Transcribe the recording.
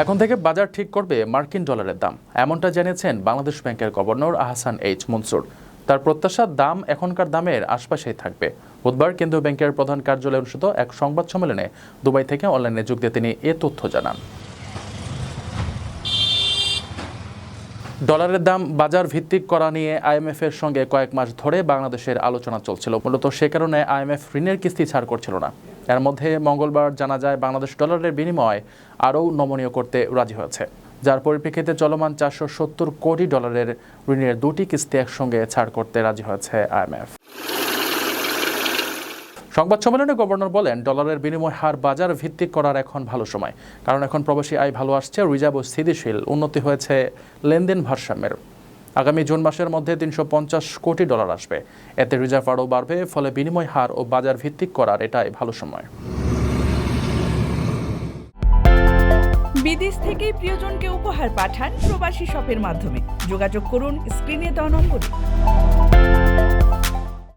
এখন থেকে বাজার ঠিক করবে মার্কিন ডলারের দাম। এমনটা জানিয়েছেন বাংলাদেশ ব্যাংকের গভর্নর আহসান এইচ মনসুর। তার প্রত্যাশার দাম এখনকার দামের আশপাশেই থাকবে। বুধবার কেন্দ্রীয় ব্যাংকের প্রধান কার্যালয়ে অনুষ্ঠিত এক সংবাদ সম্মেলনে দুবাই থেকে অনলাইনে যোগ দিয়ে তিনি এ তথ্য জানান। ডলারের দাম বাজার ভিত্তিক করা নিয়ে আইএমএফ এর সঙ্গে কয়েক মাস ধরে বাংলাদেশের আলোচনা চলছিল। মূলত সে কারণে আইএমএফ ঋণের কিস্তি ছাড় করছিল না। এর মধ্যে মঙ্গলবার জানা যায় বাংলাদেশ ডলারের বিনিময় আরও নমনীয় করতে রাজি হয়েছে, যার পরিপ্রেক্ষিতে চলমান চারশো সত্তর কোটি ডলারের ঋণের দুটি কিস্তি একসঙ্গে ছাড় করতে রাজি হয়েছে আইএমএফ। সংবাদ সম্মেলনে গভর্নর বলেন, ডলারের বিনিময় হার বাজার ভিত্তিক করার এখন ভালো সময়, কারণ এখন প্রবাসী আয় ভালো আসছে, রিজার্ভ স্থিতিশীল, উন্নতি হয়েছে লেনদেন ভারসাম্যের। আগামী জুন মাসের মধ্যে তিনশো পঞ্চাশ কোটি ডলার আসবে। এতে রিজার্ভ আরও বাড়বে, ফলে বিনিময় হার ও বাজার ভিত্তিক করার এটাই ভালো সময়। বিদেশ থেকে প্রিয়জনকে উপহার পাঠান প্রবাসী শপের মাধ্যমে। যোগাযোগ করুন, স্ক্রিনে দেওয়া নম্বরে।